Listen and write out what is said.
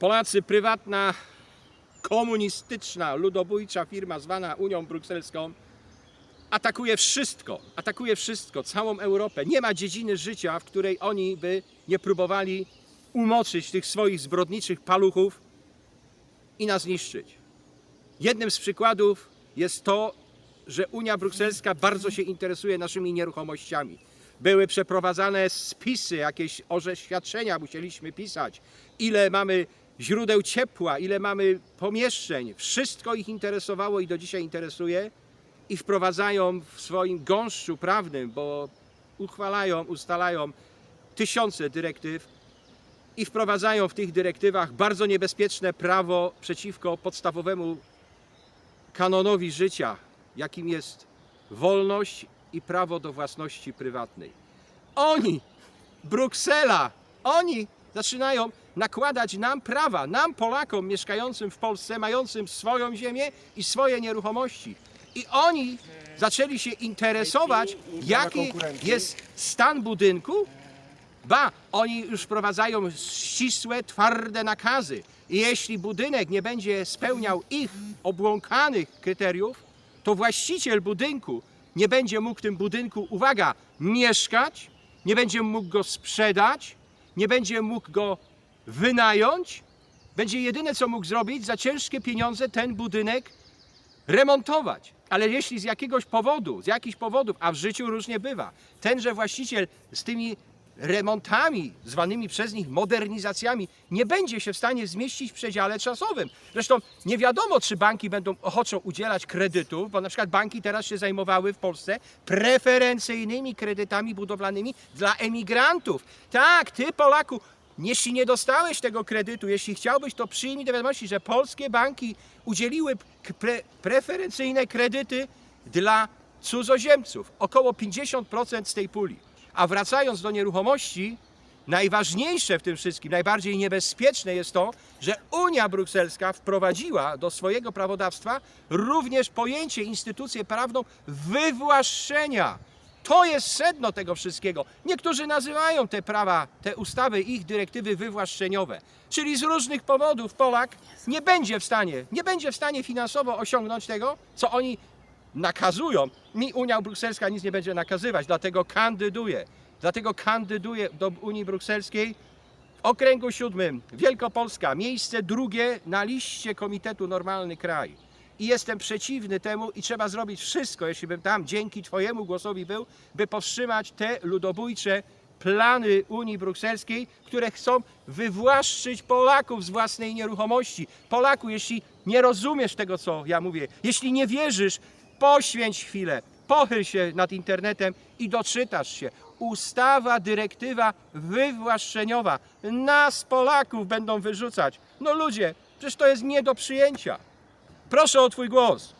Polacy, prywatna, komunistyczna, ludobójcza firma zwana Unią Brukselską atakuje wszystko, atakuje wszystko, całą Europę. Nie ma dziedziny życia, w której oni by nie próbowali umoczyć tych swoich zbrodniczych paluchów i nas zniszczyć. Jednym z przykładów jest to, że Unia Brukselska bardzo się interesuje naszymi nieruchomościami. Były przeprowadzane spisy, jakieś oświadczenia musieliśmy pisać, ile mamy źródeł ciepła, ile mamy pomieszczeń. Wszystko ich interesowało i do dzisiaj interesuje i wprowadzają w swoim gąszczu prawnym, bo uchwalają, ustalają tysiące dyrektyw i wprowadzają w tych dyrektywach bardzo niebezpieczne prawo przeciwko podstawowemu kanonowi życia, jakim jest wolność i prawo do własności prywatnej. Oni, Bruksela, oni zaczynają nakładać nam prawa, nam Polakom mieszkającym w Polsce, mającym swoją ziemię i swoje nieruchomości. I oni zaczęli się interesować, jaki jest stan budynku, Ba, oni już wprowadzają ścisłe, twarde nakazy. I jeśli budynek nie będzie spełniał ich obłąkanych kryteriów, to właściciel budynku nie będzie mógł w tym budynku, uwaga, mieszkać, nie będzie mógł go sprzedać, nie będzie mógł go wynająć. Będzie jedyne, co mógł zrobić, za ciężkie pieniądze ten budynek remontować. Ale jeśli z jakiegoś powodu, z jakichś powodów, a w życiu różnie bywa, tenże właściciel z tymi remontami, zwanymi przez nich modernizacjami, nie będzie się w stanie zmieścić w przedziale czasowym. Zresztą nie wiadomo, czy banki będą ochoczo udzielać kredytów, bo na przykład banki teraz się zajmowały w Polsce preferencyjnymi kredytami budowlanymi dla emigrantów. Tak, ty Polaku, jeśli nie dostałeś tego kredytu, jeśli chciałbyś, to przyjmij do wiadomości, że polskie banki udzieliły pre, preferencyjne kredyty dla cudzoziemców. Około 50% z tej puli. A wracając do nieruchomości, najważniejsze w tym wszystkim, najbardziej niebezpieczne jest to, że Unia Brukselska wprowadziła do swojego prawodawstwa również pojęcie, instytucję prawną wywłaszczenia. To jest sedno tego wszystkiego. Niektórzy nazywają te prawa, te ustawy, ich dyrektywy wywłaszczeniowe. Czyli z różnych powodów Polak nie będzie w stanie, nie będzie w stanie finansowo osiągnąć tego, co oni nakazują. Mi Unia Brukselska nic nie będzie nakazywać, dlatego kandyduję. Dlatego kandyduję do Unii Brukselskiej w okręgu siódmym Wielkopolska, miejsce drugie na liście Komitetu Normalny Kraj. I jestem przeciwny temu i trzeba zrobić wszystko, jeśli bym tam dzięki Twojemu głosowi był, by powstrzymać te ludobójcze plany Unii Brukselskiej, które chcą wywłaszczyć Polaków z własnej nieruchomości. Polaku, jeśli nie rozumiesz tego, co ja mówię, jeśli nie wierzysz, poświęć chwilę, pochyl się nad internetem i doczytasz się. Ustawa, dyrektywa wywłaszczeniowa. Nas, Polaków, będą wyrzucać. No ludzie, przecież to jest nie do przyjęcia. Proszę o Twój głos.